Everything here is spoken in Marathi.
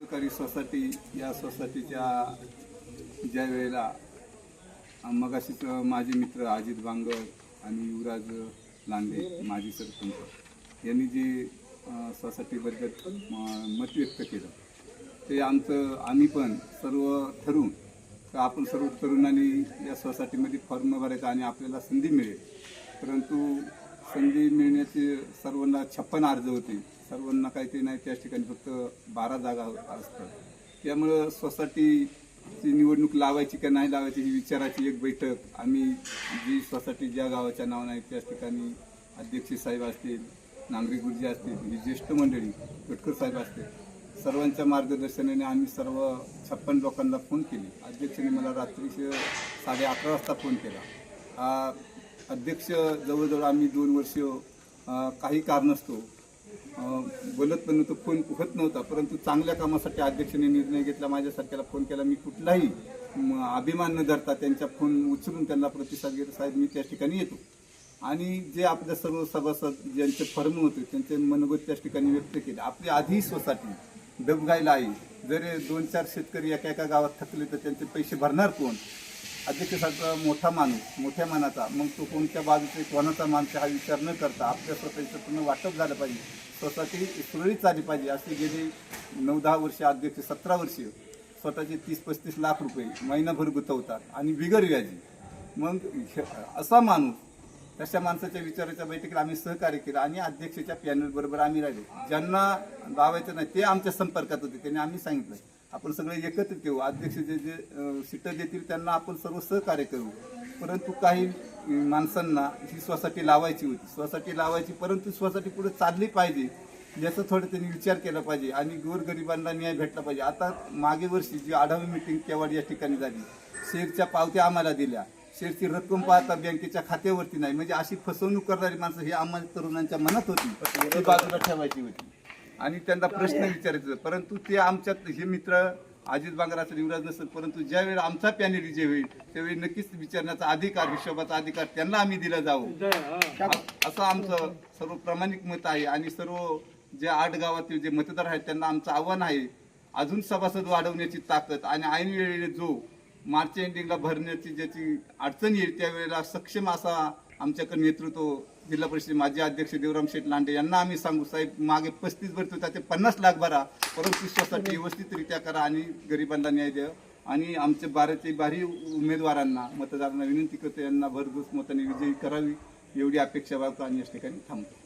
सहकारी सोसायटी या सोसायटीच्या ज्या वेळेला मगाशीच माझे मित्र अजित बांगर आणि युवराज लांडे माजी सरपंच यांनी जे सोसायटीबद्दल मत व्यक्त केलं ते आमचं आम्ही पण सर्व ठरवून तर आपण सर्व तरुणांनी या सोसायटीमध्ये फॉर्म भरायचा आणि आपल्याला संधी मिळेल. परंतु संधी मिळण्याचे सर्वांना छप्पन अर्ज होते. सर्वांना काही ते नाही त्याच ठिकाणी फक्त बारा जागा असतात. त्यामुळं सोसायटीची निवडणूक लावायची का नाही लावायची ही विचाराची एक बैठक. आम्ही जी सोसायटी ज्या गावाच्या नावानं आहे त्याच ठिकाणी अध्यक्ष साहेब असतील नांगरी गुरुजी असतील ही ज्येष्ठ मंडळी गटकर साहेब असतील सर्वांच्या मार्गदर्शनाने आम्ही सर्व छप्पन लोकांना फोन केले. अध्यक्षाने मला रात्री साडे अकरा वाजता फोन केला. हा अध्यक्ष जवळजवळ आम्ही दोन वर्ष काही कारणास्तव असतो बोलत पण नव्हतं फोन होत नव्हता परंतु चांगल्या कामासाठी अध्यक्षाने निर्णय घेतला माझ्यासारख्याला फोन केला मी कुठलाही अभिमान न धरता त्यांच्या फोन उचलून त्यांना प्रतिसाद घेतो साहेब मी त्या ठिकाणी येतो. आणि जे आपल्या सर्व सभासद ज्यांचे फर्म होते त्यांचे मनोगत त्याच ठिकाणी व्यक्त केले. आपली आधी सोसायटी दबगायला आहे जर दोन चार शेतकरी एका एका गावात थकले तर त्यांचे पैसे भरणार कोण? अध्यक्षाचा मोठा माणूस मोठ्या मानाचा मग तो कोणत्या बाजूचे कोणाचा माणूस हा विचार न करता आपल्या स्वतःचं पूर्ण वाटप झालं पाहिजे. स्वतःची सुरळीत झाली पाहिजे असे गेले नऊ दहा वर्ष अध्यक्ष सतरा वर्ष स्वतःचे तीस पस्तीस लाख रुपये महिनाभर गुंतवतात आणि बिगर व्याजी. मग असा माणूस तशा माणसाच्या विचाराच्या बैठकीला आम्ही सहकार्य केलं आणि अध्यक्षाच्या पॅनलबरोबर आम्ही राहिलो. ज्यांना लावायचं नाही ते आमच्या संपर्कात होते त्यांनी आम्ही सांगितलं. आपण सगळे एकत्रित येऊ. अध्यक्ष जे जे सीटं देतील त्यांना आपण सर्व सहकार्य करू. परंतु काही माणसांना ही सोसायटी लावायची होती. सोसायटी लावायची परंतु सोसायटी पुढे चालली पाहिजे याचा थोडं त्यांनी विचार केला पाहिजे आणि गोरगरिबांना न्याय भेटला पाहिजे. आता मागे वर्षी जी आढावा मिटिंग केवळ या ठिकाणी झाली शेअरच्या पावत्या आम्हाला दिल्या. शेअरची रक्कम पाहता बँकेच्या खात्यावरती नाही. म्हणजे अशी फसवणूक करणारी माणसं ही आम्हाला तरुणांच्या मनात होती. बाजूला ठेवायची होती. आणि त्यांना प्रश्न विचारायचे. परंतु ते आमच्यात हे मित्र अजित बांगराचा युवराज नसेल परंतु ज्या वेळेला आमचा पॅनेल जे होईल त्यावेळी नक्कीच विचारण्याचा अधिकार हिशोबाचा अधिकार त्यांना आम्ही दिला जाऊ असं आमचं सर्व प्रामाणिक मत आहे आणि सर्व जे आठ गावातील जे मतदार आहेत त्यांना आमचं आव्हान आहे अजून सभासद वाढवण्याची ताकद आणि ऐन वेळेला जो मार्च एंडिंगला भरण्याची ज्याची अडचण येईल त्यावेळेला सक्षम असा आमच्याकडे नेतृत्व जिल्हा परिषद माजी अध्यक्ष देवराम शेठ लांडे यांना आम्ही सांगू साहेब मागे पस्तीस वर्ष होता ते पन्नास लाख भरा परंतु स्वसाठी व्यवस्थितरित्या करा आणि गरिबांना न्याय द्या. आणि आमच्या बाराचे बारी उमेदवारांना मतदारांना विनंती करतो यांना भरघोस मताने विजयी करावी एवढी अपेक्षा बाळगतो आणि या ठिकाणी थांबतो.